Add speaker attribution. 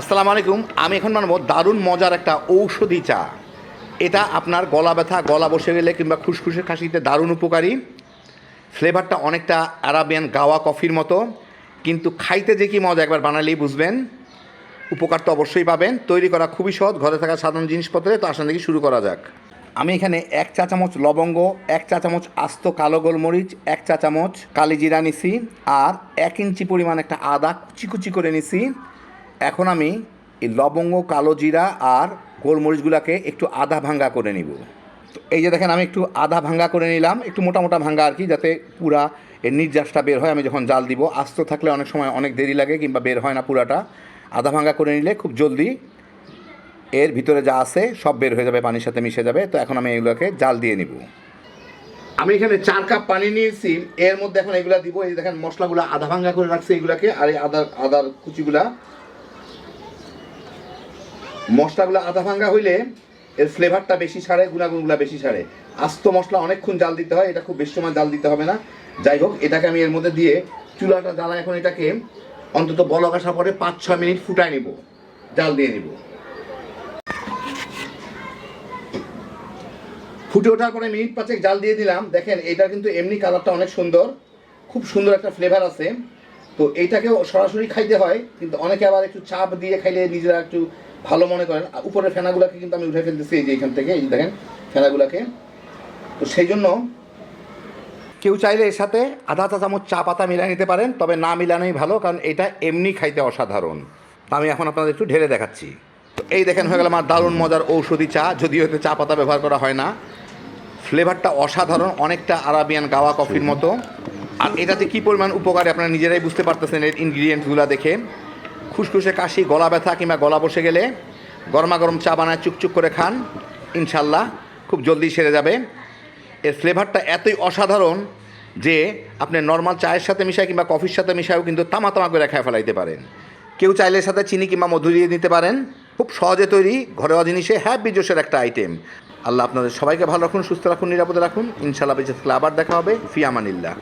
Speaker 1: আসসালামু আলাইকুম, আমি এখন মানব দারুণ মজার একটা ঔষধি চা। এটা আপনার গলা ব্যথা, গলা বসে গেলে কিংবা খুসখুসে খাসিতে দারুণ উপকারী। ফ্লেভারটা অনেকটা আরাবিয়ান গাওয়া কফির মতো। কিন্তু খাইতে যে কি মজা, একবার বানালেই বুঝবেন। উপকার তো অবশ্যই পাবেন। তৈরি করা খুবই সহজ, ঘরে থাকা সাধারণ জিনিসপত্রে। তো আসলে দেখি শুরু করা যাক। আমি এখানে এক চা চামচ লবঙ্গ, এক চা চামচ আস্ত কালো গোলমরিচ, এক চা চামচ কালি জিরা নিছি, আর এক ইঞ্চি পরিমাণ একটা আদা কুচি কুচি করে নিছি। এখন আমি এই লবঙ্গ, কালো জিরা আর গোলমরিচগুলোকে একটু আধা ভাঙ্গা করে নিব। তো এই যে দেখেন, আমি একটু আধা ভাঙ্গা করে নিলাম, একটু মোটা মোটা ভাঙ্গা আর কি, যাতে পুরা এর নির্যাসটা বের হয়। আমি যখন জাল দিব, আস্ত থাকলে অনেক সময় অনেক দেরি লাগে কিংবা বের হয় না পুরাটা। আধা ভাঙ্গা করে নিলে খুব জলদি এর ভিতরে যা আছে সব বের হয়ে যাবে, পানির সাথে মিশে যাবে। তো এখন আমি এগুলোকে জাল দিয়ে নিব। আমি এখানে চার কাপ পানি নিয়েছি, এর মধ্যে এখন এগুলা দিব। এই দেখেন, মশলাগুলো আধা ভাঙ্গা করে রাখছি এগুলাকে, আর এই আদার আদার কুচিগুলা মশলাগুলো আধা ভাঙ্গা হইলে এর ফ্লেভারটা বেশি ছাড়ে, গুণাগুণগুলো বেশি ছাড়ে। আস্ত মশলা অনেকক্ষণ জাল দিতে হয়, এটা খুব বেশি সময় জাল দিতে হবে না। যাই হোক, এটাকে আমি এর মধ্যে দিয়ে চুলাটা জ্বালা এখন এটাকে অন্তত বলক আসার পরে পাঁচ ছয় মিনিট ফুটায় নিব, জাল দিয়ে নিব। ফুটে ওঠার পরে মিনিট পাঁচেক জাল দিয়ে দিলাম। দেখেন এটা কিন্তু এমনি কালারটা অনেক সুন্দর। খুব সুন্দর একটা ফ্লেভার আছে। তো এইটাকেও সরাসরি খাইতে হয়, কিন্তু অনেকে আবার একটু চাপ দিয়ে খাইলে নিজেরা একটু ভালো মনে করেন। উপরের ফেনাগুলোকে কিন্তু আমি উঠে ফেলতেছি এই যে এখান থেকে, এই দেখেন ফেনাগুলোকে। তো সেই জন্য কেউ চাইলে এর সাথে আধা চা চামচ চা পাতা মিলিয়ে নিতে পারেন, তবে না মিলানোই ভালো, কারণ এটা এমনি খাইতে অসাধারণ। আমি এখন আপনাদের একটু ঢেলে দেখাচ্ছি। তো এই দেখেন হয়ে গেল আমার দারুণ মজার ঔষধি চা, যদিও এতে চা পাতা ব্যবহার করা হয় না। ফ্লেভারটা অসাধারণ, অনেকটা আরাবিয়ান গাওয়া কফির মতো। আর এটাতে কী পরিমাণ উপকারী আপনারা নিজেরাই বুঝতে পারতেছেন এর ইনগ্রিডিয়েন্টসগুলো দেখে? খুসখুসে কাশি, গলা ব্যথা কিংবা গলা বসে গেলে গরমা গরম চা বানায় চুকচুক করে খান ইনশাল্লাহ খুব জলদি সেরে যাবে। এর ফ্লেভারটা এতই অসাধারণ যে আপনি নর্মাল চায়ের সাথে মিশায় কিংবা কফির সাথে মিশায়ও কিন্তু তামা তামা করে খায় ফেলাইতে পারেন। কেউ চাইলে সাথে চিনি কিংবা মধু দিয়ে নিতে পারেন। খুব সহজে তৈরি, ঘরোয়া জিনিসে হ্যাপি জোশের একটা আইটেম আল্লাহ আপনাদের সবাইকে ভালো রাখুন, সুস্থ রাখুন, নিরাপদে রাখুন। ইনশাল্লাহ থাকলে আবার দেখা হবে। ফি আমানিল্লাহ।